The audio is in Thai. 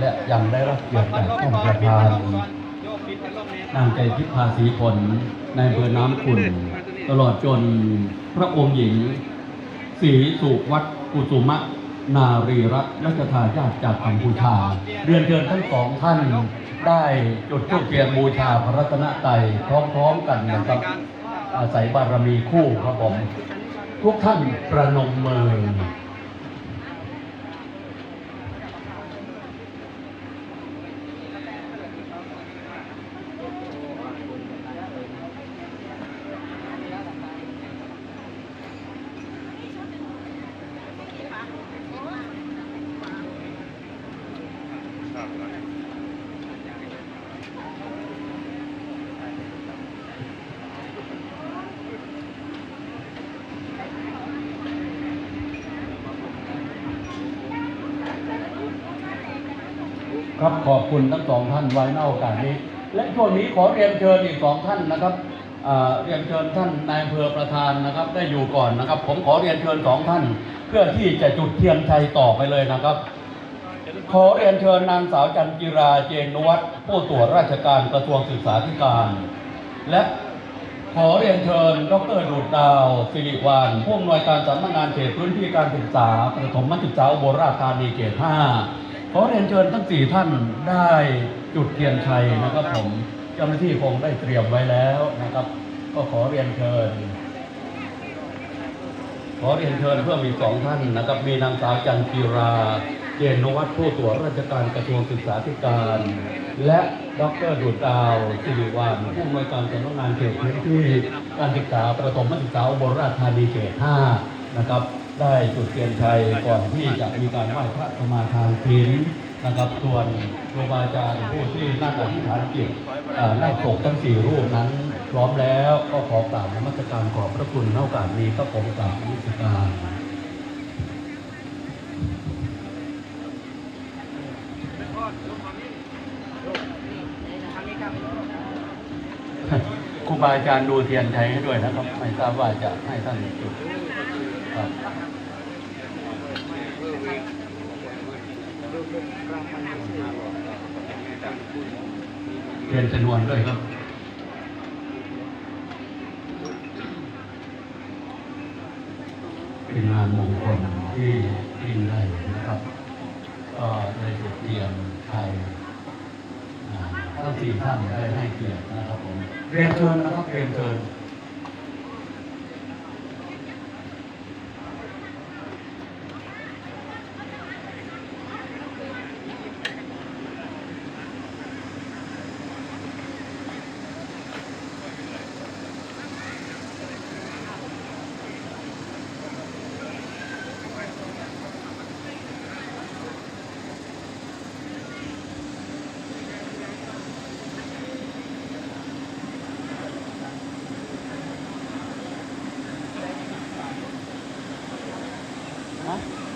และยังได้รับเกียรติจากท่านประธานนางใจทิพาสีผลในอำเภอน้ำขุนตลอดจนพระองค์หญิงศรีสุวัตกุสุมะนารีรัตน์รัชทายาทจากกัมพูชา เรียนเชิญทั้งสองท่านได้จุดธูปเทียนบูชาพระรัตนตรัยพร้อมๆกันนะครับอาศัยบารมีคู่ครับผมทุกท่านประนมมือ ครับขอบคุณทั้งสองท่านไว้ในโอกาสนี้ และช่วงนี้ขอเรียนเชิญอีกสองท่านนะครับเรียนเชิญท่านนายอำเภอประธานนะครับ ได้อยู่ก่อนนะครับ ผมขอเรียนเชิญสองท่าน เพื่อที่จะจุดเทียนชัยต่อไปเลยนะครับ ขอเรียนเชิญนางสาวจันจิราเจนวัฒน์ผู้ตรวจราชการกระทรวงศึกษาธิการ และขอเรียนเชิญ ดรดูดดาว สิริวานผู้อำนวยการสำนักงานเขตพื้นที่การศึกษาประถมศึกษาอุบลราชธานีเขต5ขอเรียนเชิญทั้งสี่ท่านได้จุดเทียนชัยนะครับผมเจ้าหน้าที่คงได้เตรียมไว้แล้วนะครับ ก็ขอเรียนเชิญ ขอเรียนเชิญเพื่อมีสองท่านนะครับ มีนางสาวจันจีรา เจนวัฒน์ผู้ตรวจราชการกระทรวงศึกษาธิการ และดรดูดดาวสิริวานผู้อำนวยการสำนักงานเขตพื้นที่การศึกษาประถมศึกษาอุบลราชธานีเขต5นะครับ ได้จุดเทียนชัยก่อนที่จะมีการไหว้พระสมาทานศีลนะครับส่วนครูบาอาจารย์ผู้ที่นั่งอธิษฐานจิตเอ่อนั่งปกทั้งสี่รูปนั้น พร้อมแล้วก็ขอกราบนมัสการขอบพระคุณในโอกาสนี้ก็ผมกราบนมัสการ ครูบาอาจารย์ดูเทียนชัยให้ด้วยนะครับ ไม่ทราบว่าจะให้ท่านจุดครับเทียนชนวนด้วยครับเป็นงานมงคลที่ยิ่งใหญ่นะครับ ก็ได้เตรียมไทยทั้งสี่ท่านได้ให้เกียรตินะครับผมเรียนเชิญนะครับเรียนเชิญ 어?